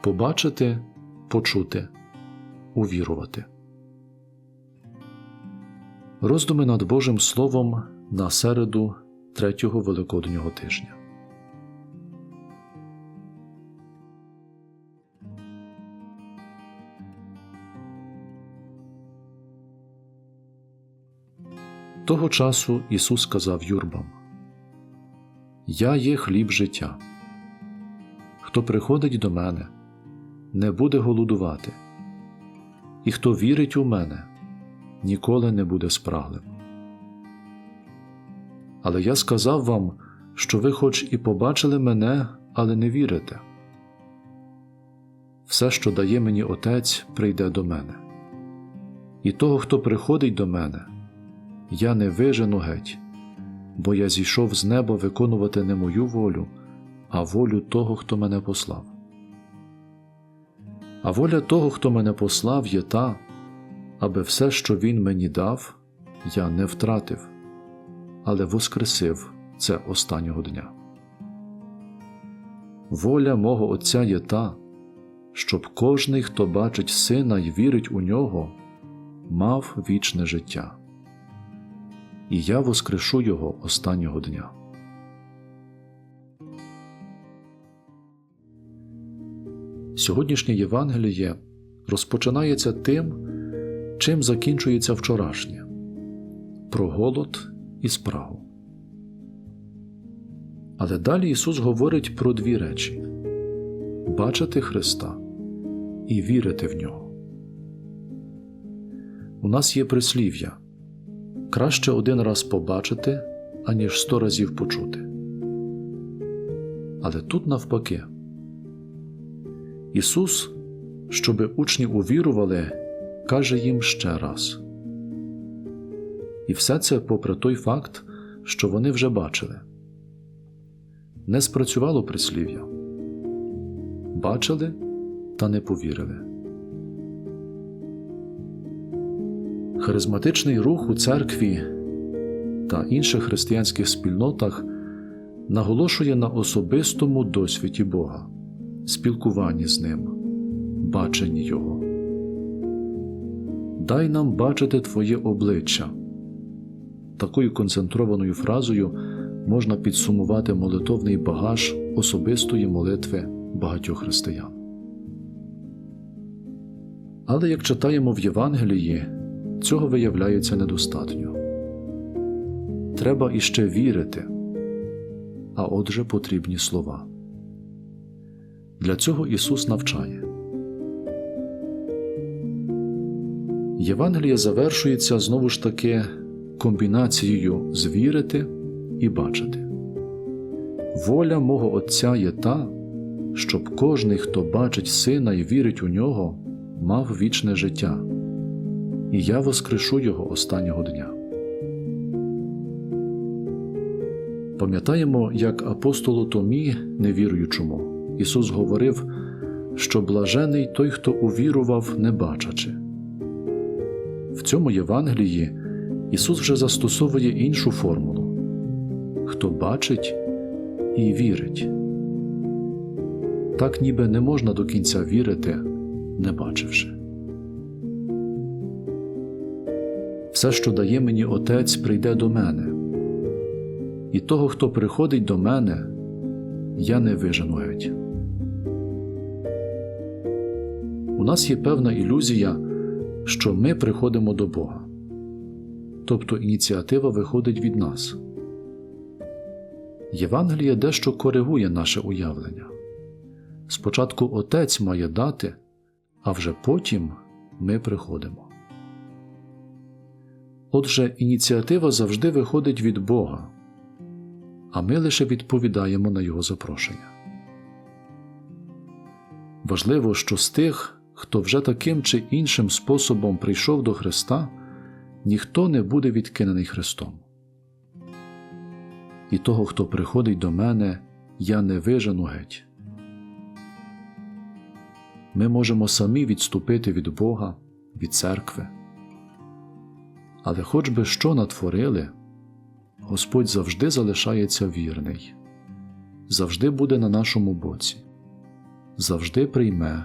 побачити, почути, увірувати. Роздуми над Божим Словом на середу третього Великоднього тижня. Того часу Ісус сказав юрбам: Я є хліб життя. Хто приходить до мене, не буде голодувати, і хто вірить у мене, ніколи не буде спраглим. Але я сказав вам, що ви хоч і побачили мене, але не вірите. Все, що дає мені Отець, прийде до мене, і того, хто приходить до мене, я не вижену геть, бо я зійшов з неба виконувати не мою волю, а волю того, хто мене послав. А воля того, хто мене послав, є та, аби все, що він мені дав, я не втратив, але воскресив це останнього дня. Воля мого Отця є та, щоб кожний, хто бачить сина і вірить у нього, мав вічне життя і я воскрешу його останнього дня. Сьогоднішнє Євангеліє розпочинається тим, чим закінчується вчорашнє про голод і спрагу. Але далі Ісус говорить про дві речі бачити Христа і вірити в Нього. У нас є прислів'я краще один раз побачити, аніж сто разів почути. Але тут навпаки, Ісус, щоби учні увірували, каже їм ще раз. І все це попри той факт, що вони вже бачили. Не спрацювало прислів'я. Бачили та не повірили. Харизматичний рух у церкві та інших християнських спільнотах наголошує на особистому досвіді Бога, спілкуванні з Ним, баченні Його. Дай нам бачити Твоє обличчя. Такою концентрованою фразою можна підсумувати молитовний багаж особистої молитви багатьох християн. Але як читаємо в Євангелії, цього виявляється недостатньо. Треба іще вірити, а отже потрібні слова. Для цього Ісус навчає. Євангеліє завершується знову ж таки комбінацією звірити і бачити. Воля мого Отця є та, щоб кожний, хто бачить сина і вірить у нього, мав вічне життя і я воскрешу його останнього дня. Пам'ятаємо, як апостолу Томі, невіруючому, Ісус говорив, що блажений той, хто увірував, не бачачи. В цьому Євангелії Ісус вже застосовує іншу формулу хто бачить і вірить. Так ніби не можна до кінця вірити, не бачивши. Все, що дає мені Отець, прийде до мене, і того, хто приходить до мене, я не вижену геть. У нас є певна ілюзія, що ми приходимо до Бога, тобто ініціатива виходить від нас. Євангеліє дещо коригує наше уявлення. Спочатку Отець має дати, а вже потім ми приходимо. Отже, ініціатива завжди виходить від Бога, а ми лише відповідаємо на Його запрошення. Важливо, що з тих, хто вже таким чи іншим способом прийшов до Христа, ніхто не буде відкинений Христом. І того, хто приходить до мене, я не вижену геть. Ми можемо самі відступити від Бога, від церкви. Але хоч би що натворили, Господь завжди залишається вірний, завжди буде на нашому боці, завжди прийме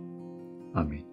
Amém.